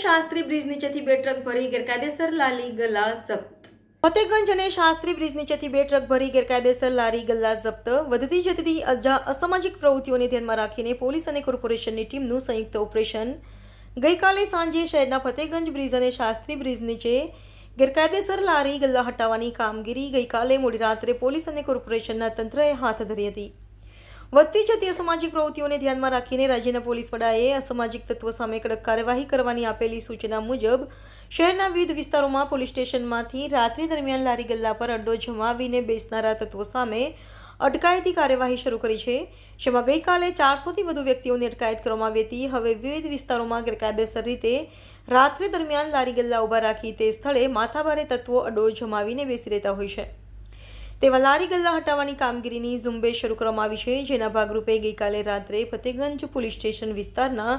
Shastri bridge નીચેથી બે truck ભરી ગેરકાયદેસર લાલી ગલ્લા જપ્ત. ફતેગંજ અને શાસ્ત્રી બ્રિજ નીચેથી બે ટ્રક ભરી ગેરકાયદેસર લારી ગલ્લા જપ્ત. વધતી જતી અસામાજિક પ્રવૃત્તિઓને ધ્યાનમાં રાખીને પોલીસ અને કોર્પોરેશનની ટીમનું સંયુક્ત ઓપરેશન. ગઈકાલે સાંજે શહેરના ફતેગંજ બ્રિજ અને શાસ્ત્રી બ્રિજ નીચે ગેરકાયદેસર લારી ગલ્લા હટાવવાની કામગીરી ગઈકાલે મોડી રાત્રે પોલીસ અને કોર્પોરેશનના તંત્રએ હાથ ધરી હતી. વધતી જતી અસામાજિક પ્રવૃત્તિઓને ધ્યાનમાં રાખીને રાજ્યના પોલીસ વડાએ અસામાજિક તત્વો સામે કડક કાર્યવાહી કરવાની આપેલી સૂચના મુજબ, શહેરના વિવિધ વિસ્તારોમાં પોલીસ સ્ટેશનમાંથી રાત્રિ દરમિયાન લારી ગલ્લા પર અડ્ડો જમાવીને બેસનારા તત્વો સામે અટકાયતી કાર્યવાહી શરૂ કરી છે, જેમાં ગઈકાલે ચારસોથી વધુ વ્યક્તિઓની અટકાયત કરવામાં આવી હતી. હવે વિવિધ વિસ્તારોમાં ગેરકાયદેસર રીતે રાત્રિ દરમિયાન લારી ગલ્લા ઊભા રાખી તે સ્થળે માથાભારે તત્વો અડ્ડો જમાવીને બેસી રહેતા હોય છે. તેવા લારી ગલ્લા હટાવવાની કામગીરીની ઝુંબેશ શરૂ કરવામાં આવી છે, જેના ભાગરૂપે ગઈકાલે રાત્રે ફતેગંજ પોલીસ સ્ટેશન વિસ્તારના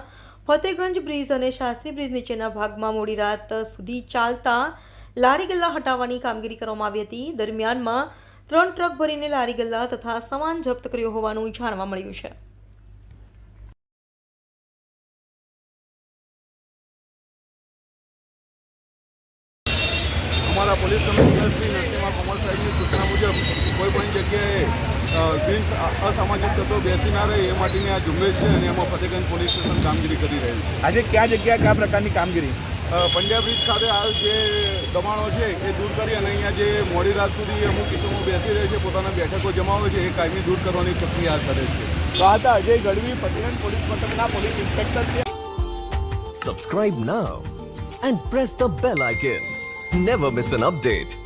ફતેગંજ બ્રિજ અને શાસ્ત્રી બ્રિજ નીચેના ભાગમાં મોડી રાત સુધી ચાલતા લારી ગલ્લા હટાવવાની કામગીરી કરવામાં આવી હતી. દરમિયાનમાં ત્રણ ટ્રક ભરીને લારી ગલ્લા તથા સામાન જપ્ત કર્યો હોવાનું જાણવા મળ્યું છે. અમારા પોલીસ કમિશનર શ્રી જગ્યાએ અ, બિન અસામાજિક તત્વો બેસી ના રહે એ માટેની આ ઝુંબેશ છે અને એમાં ફતેગંજ પોલીસ સ્ટેશન કામગીરી કરી રહ્યું છે. આજે કયા જગ્યાએ કયા પ્રકારની કામગીરી? પંજાબ બ્રિજ ખાતે હાલ જે દબાણો છે એ દૂર કરી અને અહીંયા જે મોડી રાત સુધી અમુક કિસ્સાઓ બેસી રહે છે પોતાના બેઠકો જમાવે છે એ કાયમી દૂર કરવાની પ્રક્રિયા કરે છે. તો આ હતા અજય ગઢવી ફતેગંજ પોલીસ મથકના પોલીસ ઇન્સ્પેક્ટર છે. Subscribe now and press the bell icon never miss an update.